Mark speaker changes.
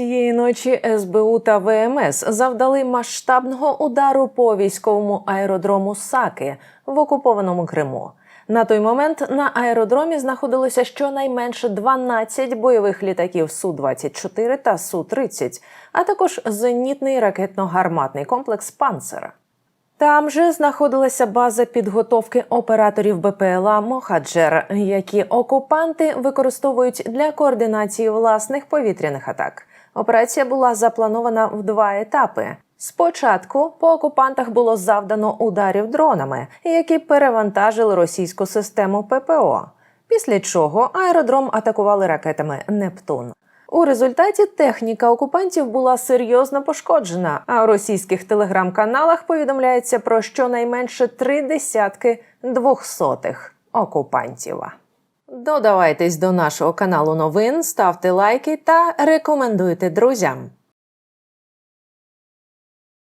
Speaker 1: Цієї ночі СБУ та ВМС завдали масштабного удару по військовому аеродрому Саки в окупованому Криму. На той момент на аеродромі знаходилося щонайменше 12 бойових літаків Су-24 та Су-30, а також зенітний ракетно-гарматний комплекс Панцер. Там же знаходилася база підготовки операторів БПЛА Мохаджер, які окупанти використовують для координації власних повітряних атак. Операція була запланована в два етапи. Спочатку по окупантах було завдано ударів дронами, які перевантажили російську систему ППО. Після чого аеродром атакували ракетами Нептун. У результаті техніка окупантів була серйозно пошкоджена, а у російських телеграм-каналах повідомляється про щонайменше три десятки двохсотих окупантів. Додавайтесь до нашого каналу новин, ставте лайки та рекомендуйте друзям.